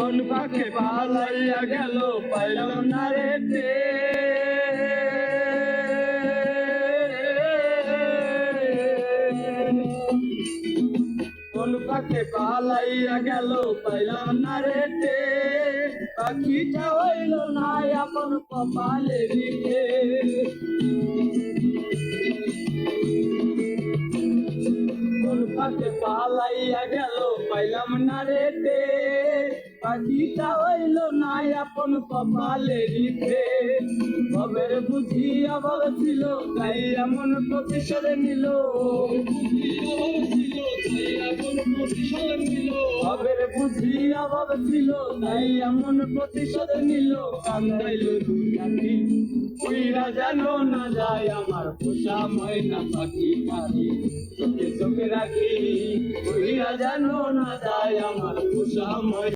কোন পাখে পালাইয়া গেল, পাইলাম না রে কোন পাখে পালাইয়া গেল, পাইলাম না রে পাখিটা হইল না আপন কপালে পাখে পালাইয়া গেল, পাইলাম না রে পাখিটা হইল না আপন কপালে দিতে কবের বুঝি অভাব তাই এমন প্রতিশোধ নিল। কবের বুঝি অভাব তাই এমন প্রতিশোধ নিল। কান্দাইল দুই উইরা যেন না যায় আমার পোষা ময়না পাখি পাখি চোখে চোখে রাখি উইরা যেন না যায় আমার পোষা ময়না